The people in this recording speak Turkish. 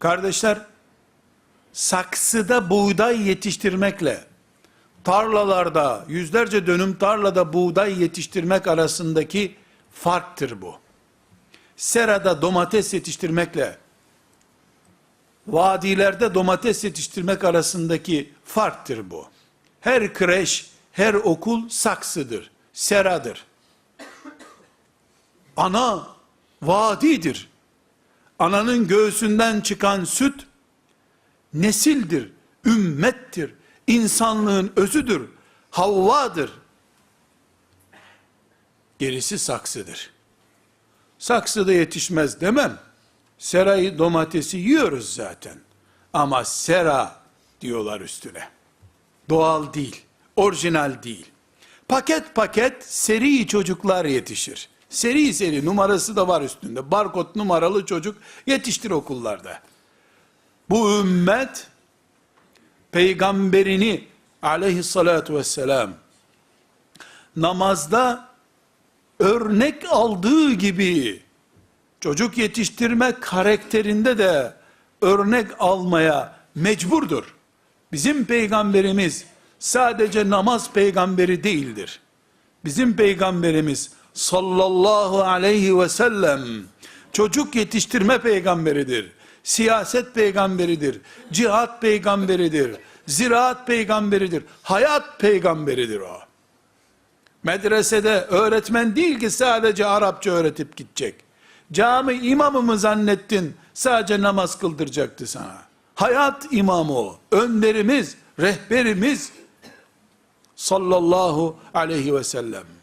Kardeşler, saksıda buğday yetiştirmekle, tarlalarda, yüzlerce dönüm tarlada buğday yetiştirmek arasındaki farktır bu. Serada domates yetiştirmekle, vadilerde domates yetiştirmek arasındaki farktır bu. Her kreş, her okul saksıdır, seradır. Ana vadidir. Ananın göğsünden çıkan süt nesildir, ümmettir, insanlığın özüdür, Havvadır. Gerisi saksıdır. Saksıda yetişmez demem. Serayı domatesi yiyoruz zaten. Ama sera diyorlar üstüne. Doğal değil, orijinal değil. Paket paket seri çocuklar yetişir. Seri seri numarası da var üstünde. Barkod numaralı çocuk yetiştir okullarda. Bu ümmet peygamberini aleyhissalatu vesselam namazda örnek aldığı gibi çocuk yetiştirme karakterinde de örnek almaya mecburdur. Bizim peygamberimiz sadece namaz peygamberi değildir. Bizim peygamberimiz sallallahu aleyhi ve sellem çocuk yetiştirme peygamberidir. Siyaset peygamberidir. Cihat peygamberidir. Ziraat peygamberidir. Hayat peygamberidir o. Medresede öğretmen değil ki sadece Arapça öğretip gidecek. Cami imamı mı zannettin sadece namaz kıldıracaktı sana. Hayat imamı o. Önderimiz, rehberimiz sallallahu aleyhi ve sellem.